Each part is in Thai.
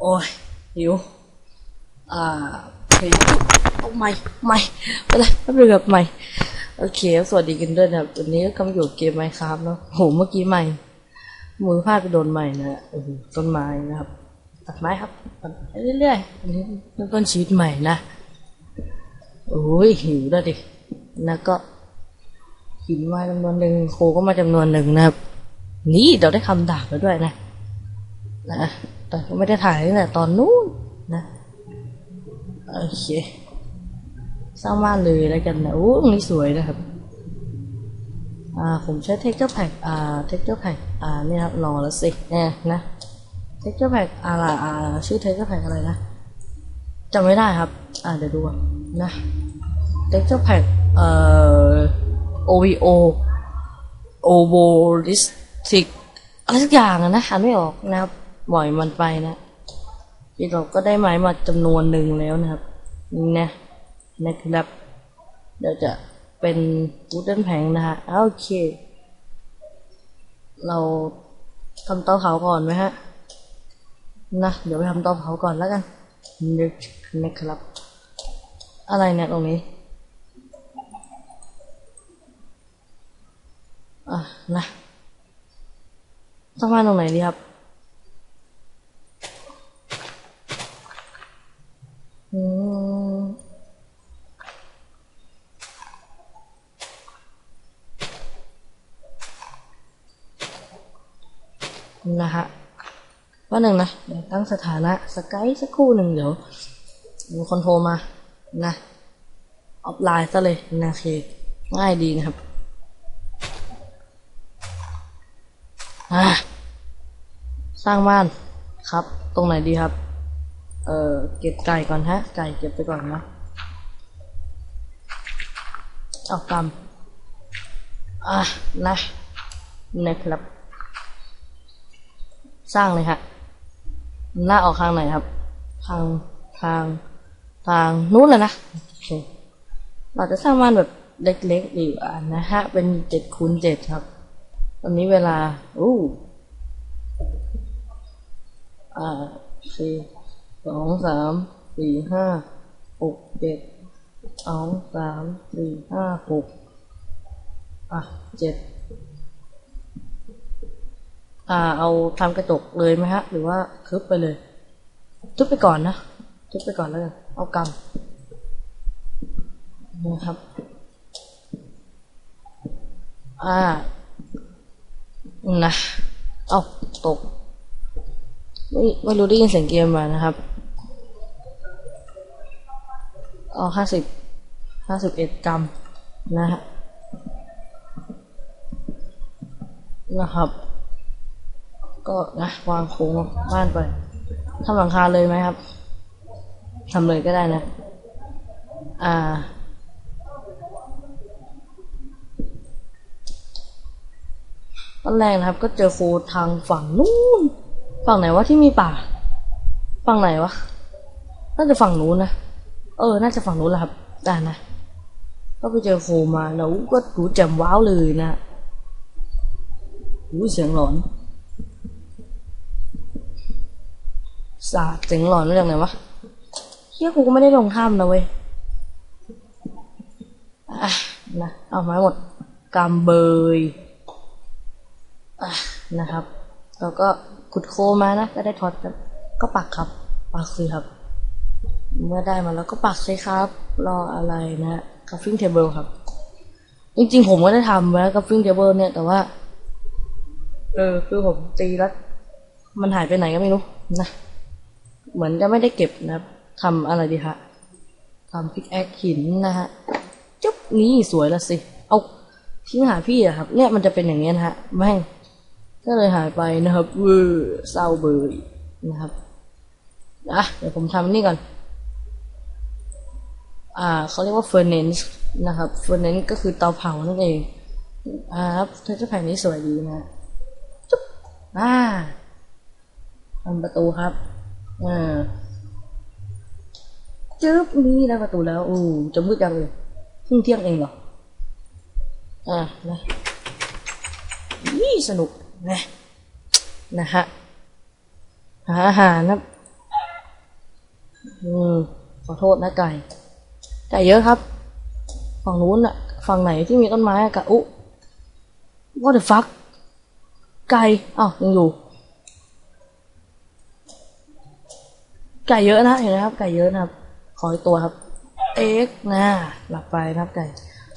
โอ้ยหิวอ่าหิวเอาไม่ไม่ไปเลยแป๊บนึงครับไม่โอเคสวัสดีกันด้วยนะครับวันนี้ก็กำลังอยู่เกมไมค์ครับเนาะโหเมื่อกี้ไม่ มือพลาดไปโดนไม่นะโอ้โหต้นไม้นะครับ ตัดไม้ครับตัดไปเรื่อยๆอันนี้เริ่มต้นชีวิตใหม่นะโอ้ยหิวแล้วดิแล้วก็หินมาจำนวนหนึ่งโคก็มาจำนวนหนึ่งนะครับ นี่เราได้คำดาบแล้วด้วยนะนะ แต่ก็ไม่ได้ถ่ายตั้งแต่ตอนนู้นนะโอเคสร้างบ้านเลยแล้วกันนะโอ้ตรงนี้สวยนะครับอ่าผมใช้ texture pack อ่า texture pack อ่านี่ครับรอแล้วสิเนี่ยนะ texture pack อะไรอ่าชื่อ texture pack อะไรนะจำไม่ได้ครับ อ่าเดี๋ยวดูก่อนนะ texture pack เอ่อ OVO ovolistic อะไรสักอย่างนะอ่านไม่ออกนะครับ ปล่อยมันไปนะที่เราก็ได้ไม้มาจำนวนหนึ่งแล้วนะครับนี่นะนะครับเดี๋ยวจะเป็นวูดเดนแผงนะฮะอ่าโอเค เราทำเตาเผาก่อนไหมฮะนะเดี๋ยวไปทำเตาเผาก่อนแล้วกันนึกนะครับ อะไรเนี่ยตรงนี้อะนะต้องมาตรงไหนดีครับ อืมนะฮะว่าหนึ่งนะเดี๋ยวตั้งสถานะสกายสักครู่หนึ่งเดี๋ยวมีคนโทรมานะออฟไลน์ซะเลยนะโอเคง่ายดีนะครับสร้างบ้านครับ ตรงไหนดีครับ เออเก็บไก่ก่อนฮะ ไก่เก็บไปก่อนนะเอากำอะนะนะครับ สร้างเลยฮะหน้าออกทางไหนครับ ทางทางทางนู้นเลยนะเราจะสร้างบ้านแบบเล็กๆดีกว่านะฮะ เป็นเจ็ดคูณเจ็ดครับ ตอนนี้เวลาอู้อ่าสี่ สองสามสี่ห้าหกเจ็ดสองสามสี่ห้าหกอะเจ็ดอ่า เอาทำกระจกเลยไหมฮะ หรือว่าคึบไปเลย ทุบไปก่อนนะ ทุบไปก่อนแล้วกันเอากำนะครับ อ่า นะ เอาตก ไม่ไม่รู้ได้ยินเสียงเกมมานะครับ เอาห้าสิบห้าสิบเอ็ดกรัมนะฮะนะครับ ก็นะวางโค้งบ้านไปทำหลังคาเลยไหมครับทำเลยก็ได้นะ อ่า ตอนแรกนะครับ ก็เจอโคทางฝั่งนู้น ฝั่งไหนวะที่มีป่า ฝั่งไหนวะ น่าจะฝั่งนู้นนะ เออ น่าจะฝั่งนู้นแหละครับได้นะ ก็ไปเจอโคมาแล้วก็รู้แจำว้าวเลยนะรู้เสียงหลอนสาดเสียงหลอนมาจากไหนวะเฮียกูก็ไม่ได้ลงถ้ำนะเว้ยอะนะเอาไม้หมดกำเบยอะนะครับแล้วก็ขุดโคมานะก็ได้ทอดกันก็ปักครับ ปักสิครับ เมื่อได้มาแล้วก็ปักสิครับ รออะไรนะกัฟฟิ้งเทเบิลครับ จริงๆ ผมก็ได้ทำไว้กัฟฟิ้งเทเบิลเนี่ยแต่ว่า เออ คือผมตีแล้วมันหายไปไหนก็ไม่รู้นะ เหมือนจะไม่ได้เก็บนะครับทำอะไรดีฮะทำพิกแอคหินนะฮะ จุ๊บนี่สวยละสิ เอาทิ้งหาพี่อะครับ เนี่ยมันจะเป็นอย่างเงี้ยนะฮะ แม่ง ก็เลยหายไปนะครับเวอเศร้าเบยนะครับ อะ เดี๋ยวผมทำนี่ก่อน เขาเรียกว่า furnace นซ์นะครับ furnace ก็คือเตาเผานั่นเองอ่าครับเทอร์แผงนี้สวยดีนะจุ๊บอ่าทำประตูครับอ่าจึ๊บนี่ได้ประตูแล้วอู้จะมืดจังเลยเพิ่งเที่ยงเองเหรออ่านะนี่สนุกนะนะฮะหาอาหารนะอืมขอโทษนะไก่ ไก่เยอะครับ ฝั่งนู้นอะฝั่งไหนที่มีต้นไม้กะอุ what the fuck ไก่อ้าวยังอยู่ ไก่เยอะนะเห็นไหมครับ ไก่เยอะนะครับ ขออีกตัวครับ เอ็กนะหลับไปนะครับไก่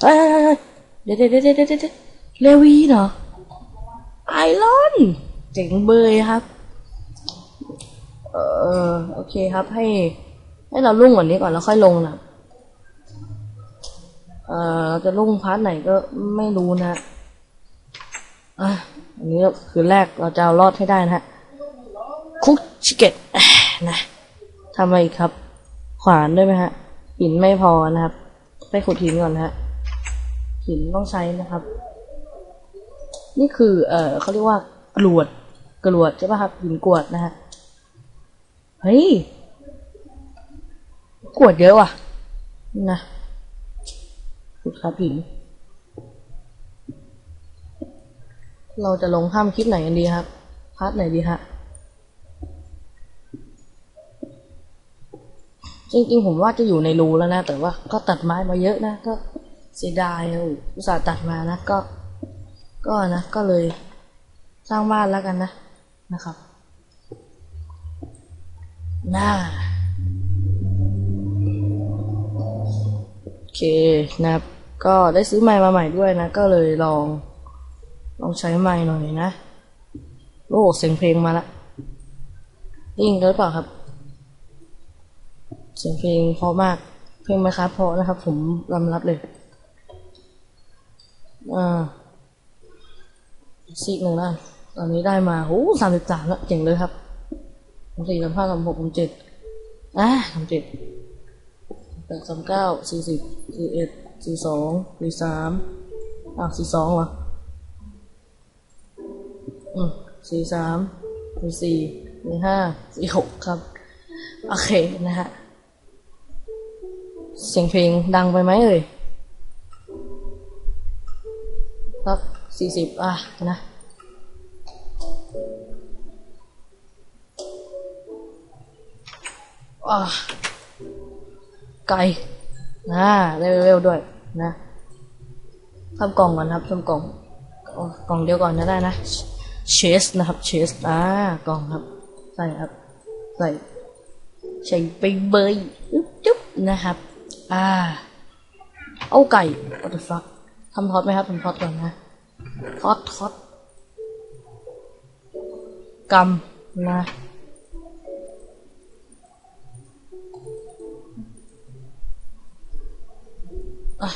เฮ้ยเฮ้ยเฮ้ยเดี๋ยวเดี๋ยวเดี๋ยวเดี๋ยวเดี๋ยวเลวีเหรอไอรอนเจ๋งเบยครับ เออโอเคครับให้ ให้เราลุ่งกว่านี้ก่อนแล้วค่อยลงนะ เอ่อจะลุ่งพาร์ทไหนก็ไม่รู้นะอะอันนี้คือแรกเราจะเอารอดให้ได้นะฮะคุกชิเกตนะทำอะไรอีกครับ ขวานด้วยไหมฮะหินไม่พอนะครับ ไปขุดหินก่อนนะฮะหินต้องใช้นะครับ นี่คือ เอ่อเขาเรียกว่ากรวดกรวดใช่ป่ะครับหินกรวดนะฮะเฮ้ยกรวดเยอะว่ะ นะุดครับหินเราจะลงข้ามคลิปไหนกันดีครับ พาร์ทไหนดีฮะ จริงๆ ผมว่าจะอยู่ในรูแล้วนะ แต่ว่าก็ตัดไม้มาเยอะนะ ก็เสียดายอะอุตส่าห์ตัดมานะ ก็ ก็นะ ก็เลยสร้างบ้านแล้วกันนะ นะครับน่าโอเคนะครับ ก็ได้ซื้อไม้มาใหม่ด้วยนะ ก็เลยลอง ลองใช้ไม้หน่อยนะ โอ้เสียงเพลงมาละได้ยินกันหรือเปล่าครับ เสียงเพลงเพราะมาก เพลงไหมครับเพราะนะครับ ผมรำรับเลย อ่าซีกหนึ่งแล้วกันตอนนี้ได้มาโอ้สามสิบสามแล้วเจ๋งเลยครับผมสี่สามห้าสามหกผมเจ็ดอะสามเจ็ดแปดสามเก้าสี่สิบสี่เอ็ด สี่สองสี่สามอ้าวสี่สองเหรออืมสี่สามสี่สี่สี่ห้าสี่หกครับ โอเคนะฮะ เสียงเพลงดังไปไหมเอ่ยสักสี่สิบอะนะอ่าไก่นะเร็วๆด้วย นะทำกล่องก่อนครับทำกล่องกล่องเดียวก่อนนะได้นะเชสนะครับเชสอ่ากล่องครับ ใส่ครับ ใส่ใส่ไปเบยอึ๊บจุ๊บนะครับ อ่า เอาไก่ what the fuck ทำทอดไหมครับทำทอดก่อนนะทอดทอดกำนะ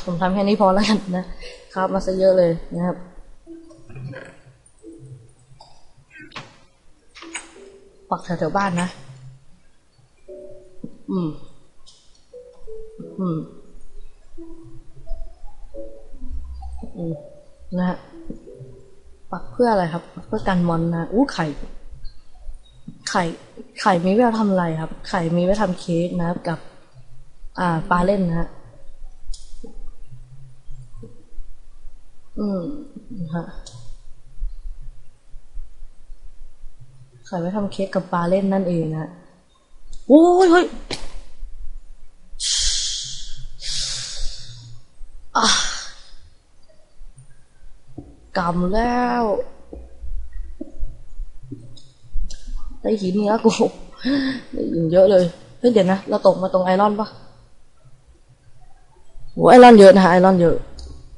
ผมทำแค่นี้พอแล้วกันนะครับ มาซะเยอะเลยนะครับปักแถวๆบ้านนะ อืม อืม อืม นะฮะ ปักเพื่ออะไรครับปักเพื่อกันมอนนะ อู้ไข่ ไข่ ไข่มีไว้ทำอะไรครับ ไข่มีไว้ทำเค้กนะครับ กับ อ่า ปลาเล่นนะฮะ อืมนะฮะไข่ไว้ทำเค้กกับปลาเล่นนั่นเองนะโอ้ยเฮ้ยอะกำแล้ว ได้หินเนื้อกูได้หินเยอะเลย เฮ้ยเดี๋ยวนะ เราตกมาตรงไอรอนปะโหไอรอนเยอะนะฮะไอรอนเยอะ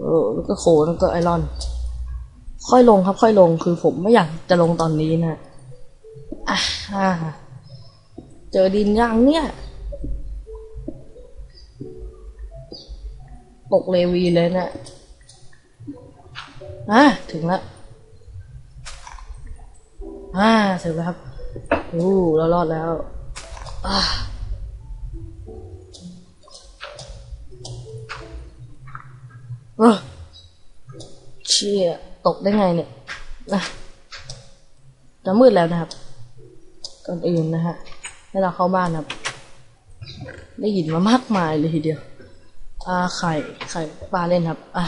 เออแล้วก็โคแล้วก็ไอรอน ค่อยลงครับ ค่อยลงคือผมไม่อยากจะลงตอนนี้นะอะอ่าเจอดินยังเนี่ยตกเลวีเลยนะอะถึงแล้วอ่าถึงแล้วครับ อู้เรารอดแล้ว อ่า เออเชี่ยตกได้ไงเนี่ยนะจะมืดแล้วนะครับ ก่อนอื่นนะฮะ ให้เราเข้าบ้านครับ ได้ยินมามากมายเลยทีเดียว อ่าไข่ ไข่ปลาเล่นครับ อะ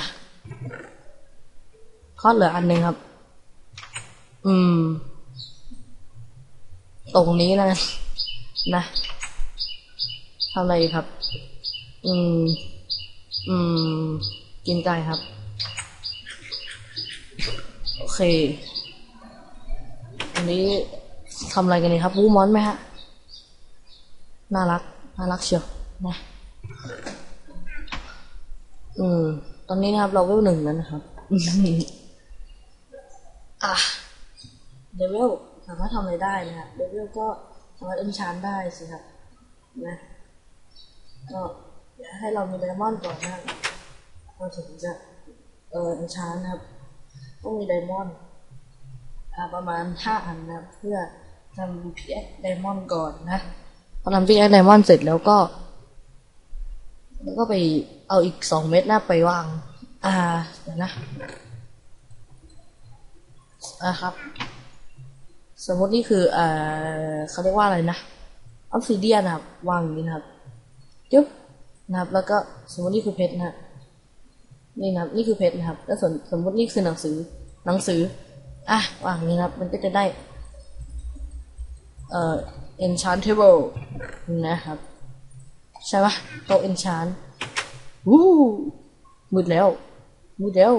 ทอดเหลืออันหนึ่งครับ อืม ตรงนี้แล้วกันะทำอะไรครับ อืม อืม กินไก่ครับ โอเค อันนี้ทำอะไรกันนี่ครับวูมอนไหมฮะ น่ารัก น่ารักเชียวนะอืม ตอนนี้นะครับ เราเวลหนึ่งแล้วนะครับ อะเดวิลสามารถทำอะไรได้นะฮะเดวิลก็สามารถเอ็นชานได้สิครับนะ ก็เดี๋ยวให้เรามีไดมอนด์ก่อนนะ เราถึงจะเอออนชานนะครับต้องมีไดมอนด์ประมาณห้าอันนะเพื่อทำพีเอ็กไดมอนด์ก่อนนะพอทำพีเอ็กไดมอนด์เสร็จแล้วก็ แล้วก็ไปเอาอีกสองเม็ดหน้าไปวาง อ่าเดี๋ยวนะอ่าครับ สมมตินี่คือเอ่เขาเรียกว่าอะไรนะออฟซิเดียนะครับวางอย่างนี้นะครับจุ๊บนะครับ แล้วก็สมมตินี่คือเพชรนะฮะ นี่นะครับ นี่คือเพชรนะครับแล้วส่วนสมมตินี่คือหนังสือ หนังสือ อะวางนี้นะครับ มันก็จะได้ เอ่อ enchantable นะครับ ใช่ปะโต enchant วู้มืดแล้ว มืดแล้ว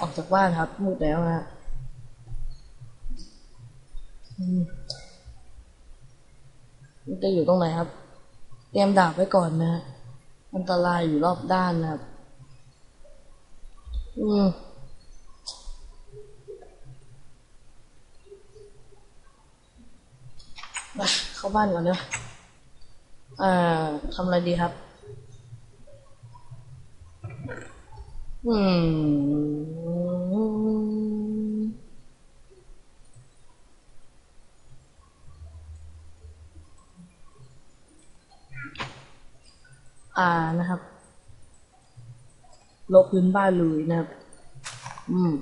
ออกจากบ้านครับ มืดแล้วนะมันจะอยู่ตรงไหนครับ เตรียมดาบไว้ก่อนนะฮะอันตรายอยู่รอบด้านนะครับ อืมาเข้าบ้านก่อนเนาะอ่าทำอะไรดีครับ อืม อ่านะครับ ลบพื้นบ้านเลยนะครับ อืม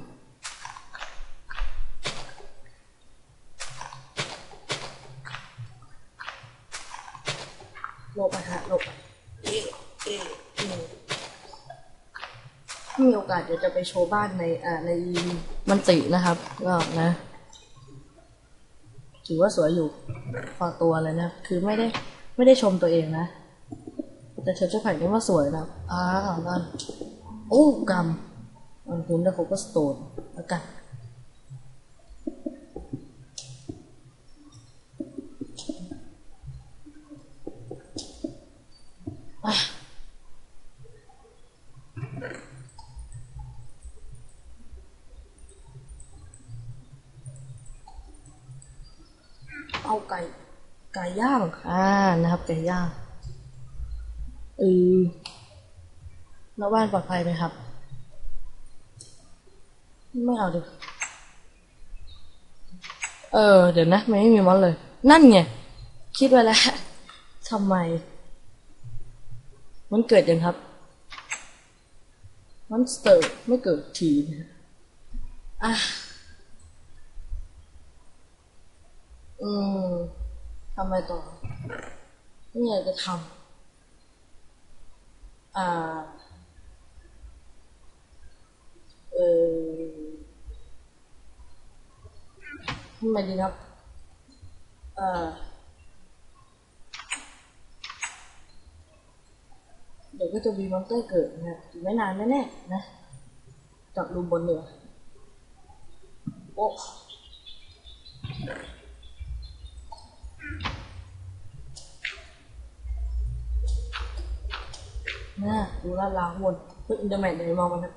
ลบไปฮะลบไปเอเอเอถ้ามีโอกาสเดี๋ยวจะไปโชว์บ้านในอ่าในมันตินะครับ ก็นะ ถือว่าสวยอยู่พอตัวเลยนะ คือไม่ได้ไม่ได้ชมตัวเองนะ แต่เธอจะผ่านนี้ว่าสวยนะอ้าวนั่น โอ้กำมันคุณได้โคก็สโตนแล้วกันเอาไก่ไก่ย่างอ่านะครับไก่ย่างเออ แล้วบ้านปลอดภัยไหมครับ ไม่เอาดิเออ เดี๋ยวนะไม่มีมอนเลย นั่นไง คิดไว้แล้วทำไม มันเกิดยังครับมอนสเตอร์ไม่เกิดทีนะอะอืมทำไมต่อนี่อยากจะทำอ่า เออ ทำไมดีครับอ่าเดี๋ยวก็จะมีมอนเตอร์เกิดนะอีกไม่นานแน่ๆนะจับรูมบนเหนือโอ้น่าดูลาดลาวนเพื่ออินเตอร์แมทเดี๋ยวมองมันนะ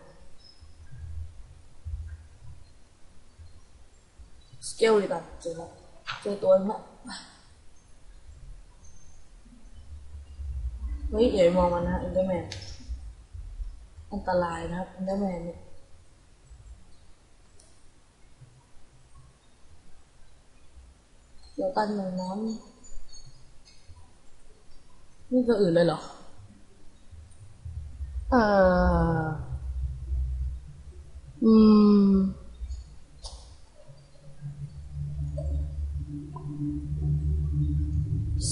ส เกลดีกว่าเจอแล้วเจอตัวนึงละเฮ้ยเดี๋ยวมองมันนะอินเตอร์แมนอันตรายนะครับอินเตอร์แมนเนี่ยเดี๋ยวตันหนึ่งน้ำนี่ตัวอื่นเลยเหรอเอ่ออืม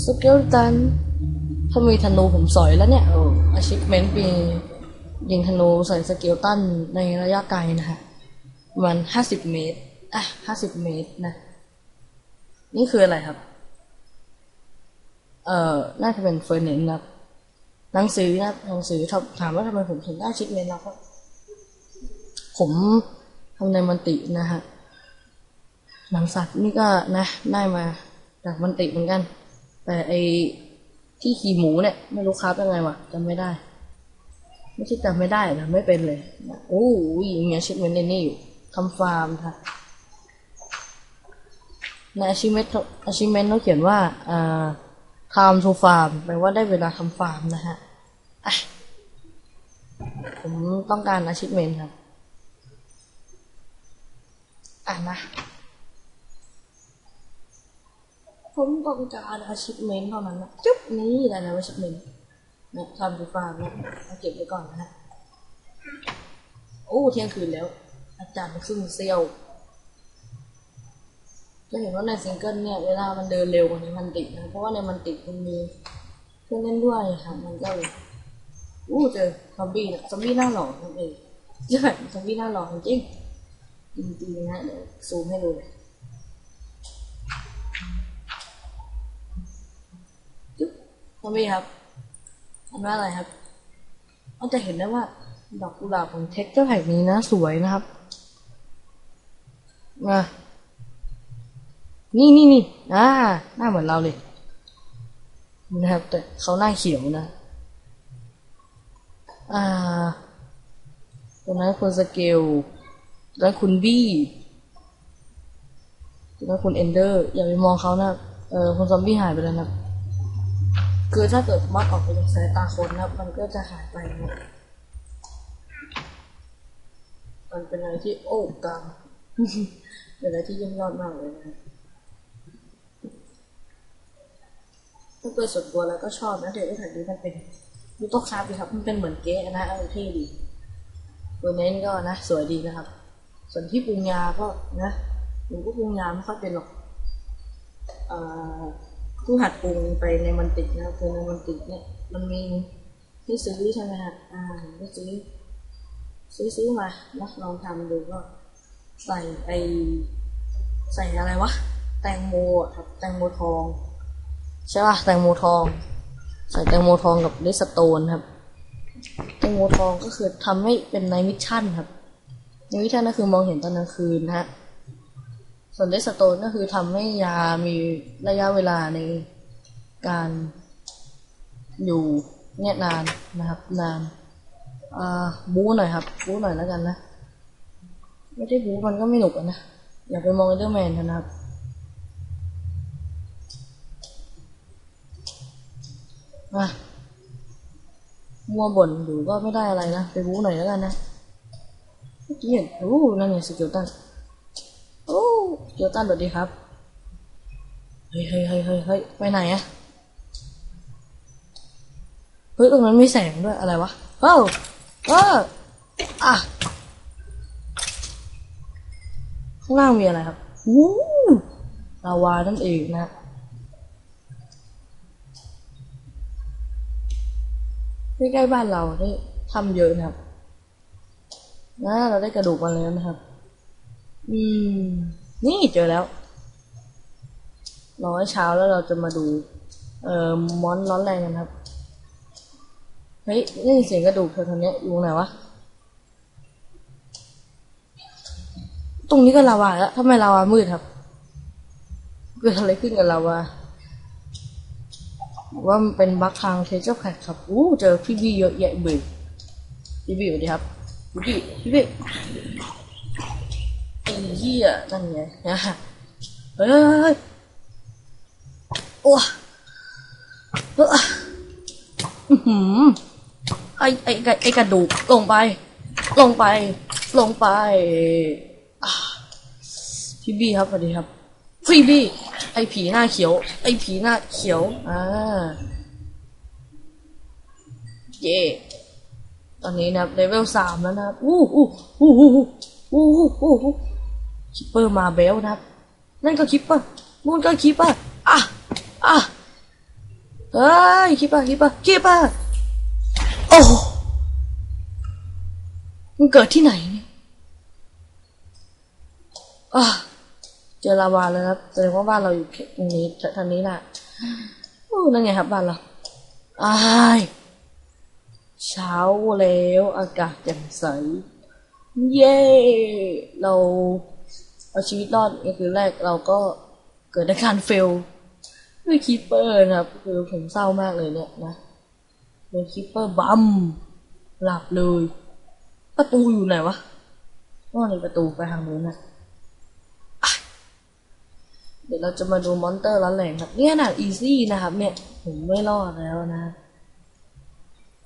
สเกลตันถ้ามีธนูผมสอยแล้วเนี่ยเออ achievement มียิงธนูใส่สเกลตันในระยะไกลนะฮะประมันห้าสิบเมตร อะห้าสิบเมตรนะ นี่คืออะไรครับ เอ่อ น่าจะเป็นเฟอร์เนนนะครับ หนังสือนะครับหนังสือถามถามว่าทำไมผมถึงได้ชิปเมนแล้วก็ผมทำในมันตินะฮะหนังสัตว์นี่ก็นะ ได้มาจากมันติเหมือนกัน แต่ไอที่ขี่หมูเนี่ย ไม่รู้ครับยังไงวะจำไม่ได้ ไม่ใช่จำไม่ได้นะไม่เป็นเลยโอ้ยอย่างเงี้ยชิปเมนในนี่อยู่ทำฟาร์มค่ะใน achievement achievement เขาเขียนว่าอ่า time to farm แปลว่าได้เวลาทำฟาร์มนะฮะผมต้องการ achievement ครับอะนะ ผมต้องการ achievement เท่านั้นนะจุ๊บนี่แหละนะ achievement นะทำดูฟาร์มนะเอาเก็บไว้ก่อนนะฮะโอ้เที่ยงคืนแล้ว อาจารย์ครึ่งเซียวจะเห็นว่าในซิงเกิลเนี่ยเวลามันเดินเร็วกว่าในมันติดนะเพราะว่าในมันติดมันมีเครื่องเล่นด้วยค่ะมันก็เลยอู้เจอซอมบี้นะซอมบี้หน้าหลอนั่นเองใช่ซอมบี้หน้าหลอจริงจริงจริงๆนะเดี๋ยวซูมให้ดูเลยจุ๊ บซอมบี้ครับอันว่าอะไรครับเราจะเห็นได้ว่า ดอกกุหลาบของเท็กเจอร์แผ่นนี้นะ สวยนะครับมานี่นี่นี่อ่าหน้าเหมือนเราเลย นะครับ แต่เขาหน้าเขียวนะ อ่าตรงนั้นคุณสเกลแล้วคุณบี้แล้วคุณเอนเดอร์ อย่าไปมองเขานะ เออคุณซอมบี้หายไปแล้วนะ คือถ้าเกิดมัดออกไปจากสายตาคนนะมันก็จะหายไปนะมันเป็นอะไรที่โอ้กามเป็นอะไรที่ยี่ยมยอดมากเลยนะถ้าเกิดส่วนตัวแล้วก็ชอบนะเดี๋ยวไอ้ถ่ายดูมันเป็นดูโต๊ะคราฟดีครับ มันเป็นเหมือนเก๊นะเออเท่ดีตัวนี้ก็นะ สวยดีนะครับ ส่วนที่ปรุงยาก็นะหนูก็ปรุงยาไม่ค่อยเป็นหรอกเอ่อ เพิ่งหัดปรุงไปในมันติดนะคือในมันติดเนี่ยมันมีที่ซื้อใช่ไหมฮะอ่าก็ซื้อซื้อซื้อมานะลองทำดูก็ใส่ไอใส่อะไรวะ แตงโมครับแตงโมทอง ใช่ป่ะแตงโมทอง ใส่แตงโมทองกับเลสโตนครับแตงโมทองก็คือทำให้เป็นไนมิชชั่นครับไนมิชชั่นก็คือมองเห็นตอนกลางคืนนะฮะ ส่วนเลสโตนก็คือทำให้ยามีระยะเวลาในการอยู่เนี่ยนานนะครับ นานอ่าบู๊หน่อยครับ บู๊หน่อยแล้วกันนะ ไม่ได้บู๊มันก็ไม่หนุกนะ อย่าไปมองเดอร์แมนนะครับมามัวบ่นอยู่ก็ไม่ได้อะไรนะ ไปบู๊หน่อยแล้วกันนะเมื่อกี้เห็นโอ้นั่นไงสกิลตัน สกิลตันสวัสดีครับเฮ้ยเฮ้ยเฮ้ยเฮ้ยเฮ้ยไปไหนอะเฮ้ยตรงนั้นมีแสงด้วย อะไรวะเอ้าเอออะ ข้างล่างมีอะไรครับวู้ลาวานั่นเองนะใกล้ๆบ้านเราได้ทำเยอะนะครับนะเราได้กระดูกมาแล้วนะครับ อืม นี่เจอแล้วรอให้เช้าแล้วเราจะมาดู เอ่อมอนร้อนแรงกันครับ เฮ้ยนี่เสียงกระดูกเธอทางเนี้อยู่ไหนวะ ตรงนี้ก็ลาวาแล้วทำไมลาวามืดครับ เกิดอะไรขึ้นกับลาวาว่ามันเป็นบั๊กทางเทเจอร์แพดครับอู้เจอพี่บี้เยอะแยะเบื่อพี่บี้สวัสดีครับพี่บี้พี่บี้ เหี้ยนั่นไงนะเฮ้ยโอ้เออหืมไอไอไอกระดูกลงไป ลงไป ลงไปพี่บี้ครับสวัสดีครับพี่บี้ไอผีหน้าเขียว ไอผีหน้าเขียวอ่าเย่ตอนนี้นะเลเวลสามแล้วนะอู้อู้อู้อู้อู้อู้ คิปเปอร์มาเบลนะครับ นั่นก็คิปเปอร์นู่นก็คิปเปอร์อะอะเฮ้ยคิปเปอร์คิปเปอร์คิปเปอร์โอ้มันเกิดที่ไหนเนี่ยอะเจอลาวาแล้วครับแสดงว่าบ้านเราอยู่ตรงนี้ทางนี้น่ะโอ้นั่นไงครับบ้านเราอ้ายเช้าแล้วอากาศแจ่มใส เย้ เรา เอาชีวิตรอดก็คือแรกเราก็เกิดในการเฟลด้วยคีปเปอร์นะครับ คือผมเศร้ามากเลยเนี่ยนะโดนคีปเปอร์บัมหลับเลย ประตูอยู่ไหนวะอ๋อนี่ประตูไปทางนู้นนะ่ะเดี๋ยวเราจะมาดูมอนเตอร์ร้านแรงครับ เนี่ยนาดอีซี่นะครับ เนี่ยผมไม่รอดแล้วนะ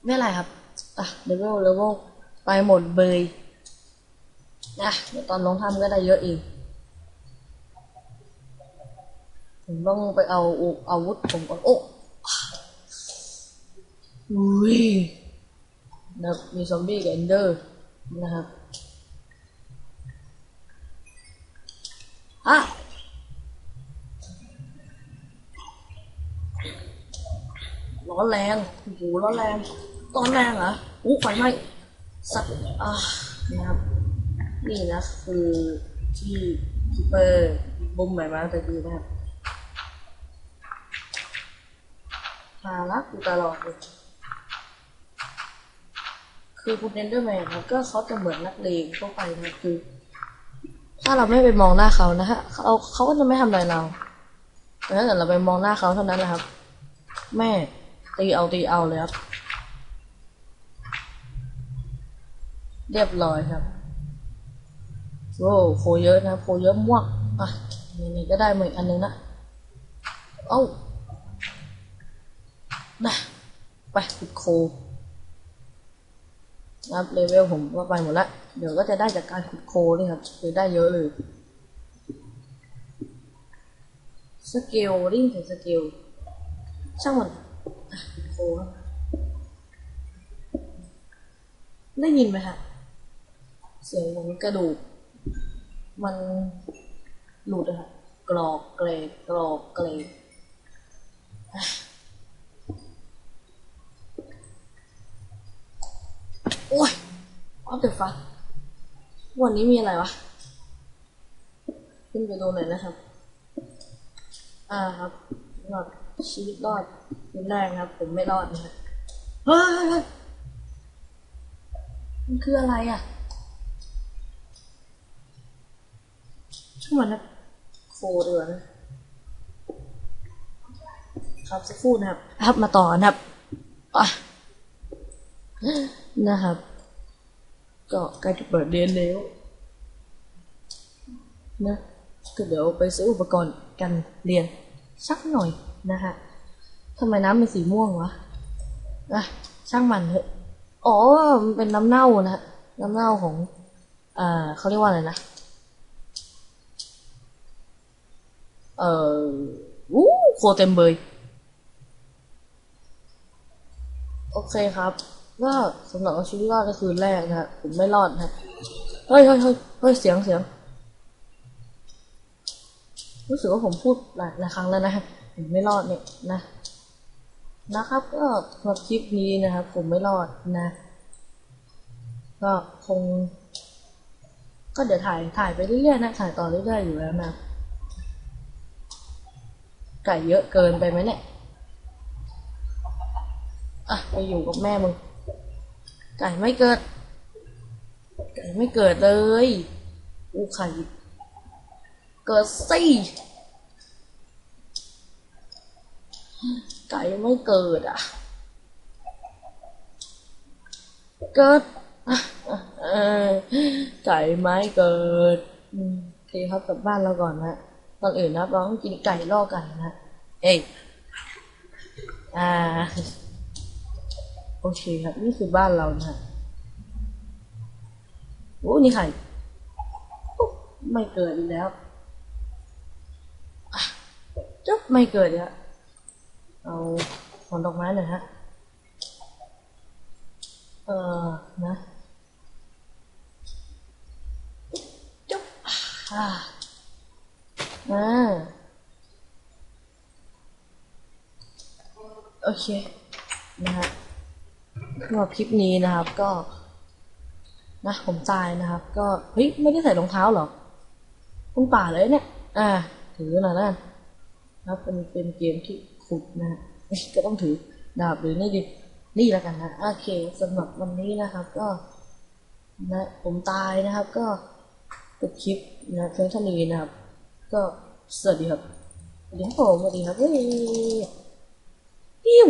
ไม่ไรครับ อะเลเวลเลเวลไปหมดเบยนะเดี๋ยวตอนลงถ้ำก็ได้เยอะอีก ผมต้องไปเอาอุอาวุธผมก่อนโอ้อุ้ยนะครับมีซอมบี้กับเอนเดอร์นะครับอะร้อนแรงโอ้โหร้อนแรงร้อนแรงเหรออู้ไฟไหม้สัตว์อ่านะครับ นี่นะคือที่คิปเปอร์บุ้มใหม่มาแต่ดีนะครับ พารักอยู่ตลอดเลยคือคุณเอนเดอร์แมนครับก็เขาจะเหมือนนักเลงทั่วไปนะคือ ถ้าเราไม่ไปมองหน้าเขานะฮะเขาเขาก็จะไม่ทำอะไรเราแต่ถ้าเกิดเราไปมองหน้าเขาเท่านั้นแหละครับ แม่ตีเอาตีเอาเลยครับ เรียบร้อยครับโอ้โคเยอะนะโคเยอะมากอะนี่นี่ก็ได้มาอีกอันนึงนะเอ้านะ ไปขุดโคนะครับเลเวลผมว่าไปหมดละเดี๋ยวก็จะได้จากการขุดโคนี่ครับคือได้เยอะเลยสเกลริ่งถึงสเกลช่างมันขุดโคครับได้ยินไหมฮะเสียงมือนกระดูก มันหลุดอะค่ะกรอกเกรดกรอกเกรดอะโอ้ย ออฟเดอะฟักวันนี้มีอะไรวะ ขึ้นไปดูหน่อยนะครับ อ่าครับรอดชีวิตรอดเป็นแรกนะครับ ผมไม่รอดนะครับเฮ้ยเฮ้ยเฮ้ยมันคืออะไรอะช่างมันนะโคดีกว่านครับสักครู่นะครับ ครับมาต่อนะครับอะนะครับ ก็ใกล้จะเปิดเรียนแล้วนะก็เดี๋ยวไปซื้ออุปกรณ์กันเรียนสักหน่อยนะฮะทำไมน้ำเป็นสีม่วงวะอะช่างมันเถอะอ๋อมันเป็นน้ำเน่านะฮะน้ำเน่าของอ่าเขาเรียกว่าอะไรนะเอ่ออู้โคเต็มเบยโอเคครับ ก็สำหรับเอาชีวิตรอดก็คือแรกนะฮะผมไม่รอดนะเฮ้ยเฮ้ยเฮ้ยเฮ้ยเสียงเสียง รู้สึกว่าผมพูดหลายหลายครั้งแล้วนะฮะผมไม่รอดเนี่ยนะนะครับ ก็สำหรับคลิปนี้นะครับ ผมไม่รอดนะ ก็คง ก็เดี๋ยวถ่ายถ่ายไปเรื่อยๆนะถ่ายต่อเรื่อยๆอยู่แล้วนะไก่เยอะเกินไปไหมเนี่ย อะไปอยู่กับแม่มึง ไก่ไม่เกิด ไก่ไม่เกิดเลยอูไข่เกิดสิไก่ไม่เกิดอะ เกิดไก่ไม่เกิดโอเคครับกลับบ้านเราก่อนนะตอนอื่นนะเราต้องกินไก่ล่อไก่นะ เอ้ยอ่า โอเคครับ นี่คือบ้านเรานะฮะโอ้นี่ไข่ไม่เกิดอีกแล้วจุ๊บไม่เกิดอีกแล้วเอาผลดอกไม้หน่อยฮะ เออนะจุ๊บอ่าอ่าโอเค นะฮะ สำหรับคลิปนี้นะครับก็นะผมตายนะครับ ก็เฮ้ยไม่ได้ใส่รองเท้าหรอคุณป่าเลยเนี่ย อ่า ถือหน่อยแล้วกันนะครับเป็นเป็นเกมที่ขุดนะฮะก็ต้องถือดาบหรือนี่ดินี่แล้วกันนะโอเคสำหรับวันนี้นะครับ ก็นะผมตายนะครับ ก็จบคลิปนะเพียงเท่านี้นะครับ ก็สวัสดีครับสวัสดีครับผมสวัสดีครับเฮ้ยปิ้ว